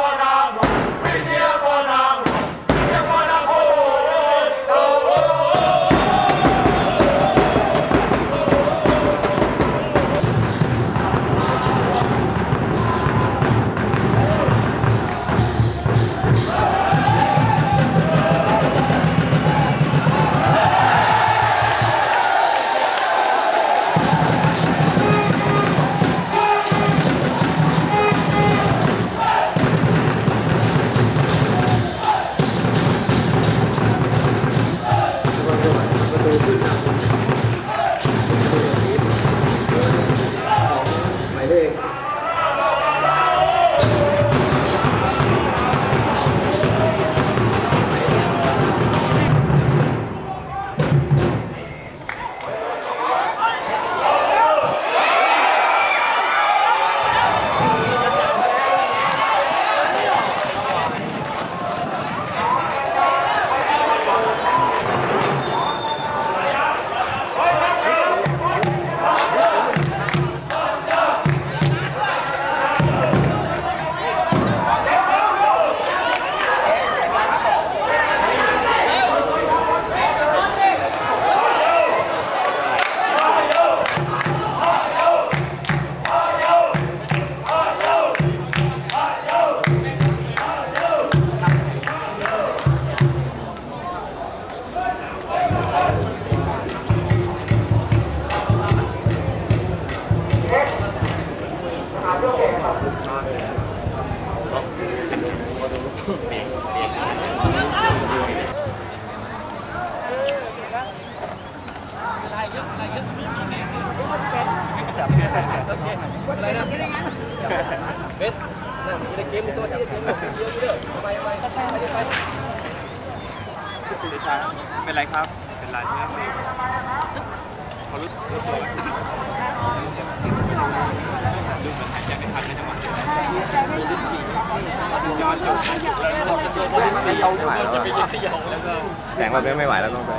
Bravo! มายเลขเป็นไรครับ เป็นไรเพื่อนพอรู้รู้ตัวไหมดูเหมือนหายใจไม่ทันเลยจังหวะย้อนย้อนไม่ยอมไม่ไหวแล้ว แสงแบบนี้ไม่ไหวแล้วต้องไป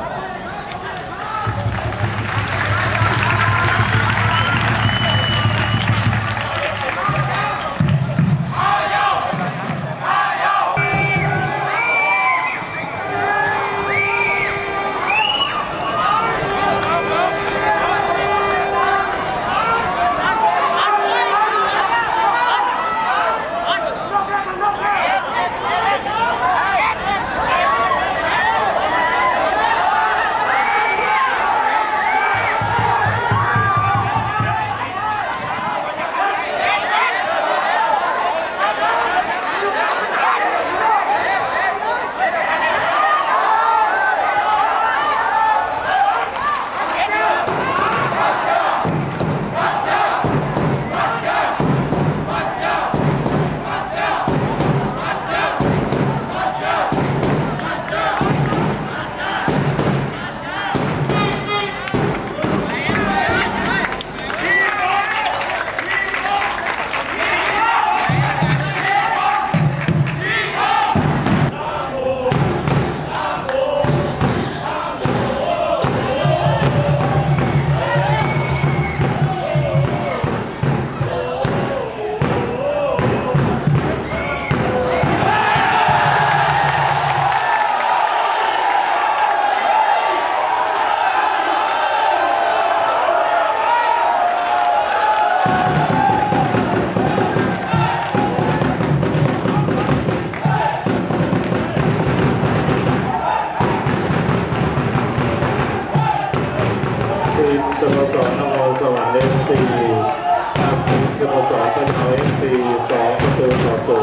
เ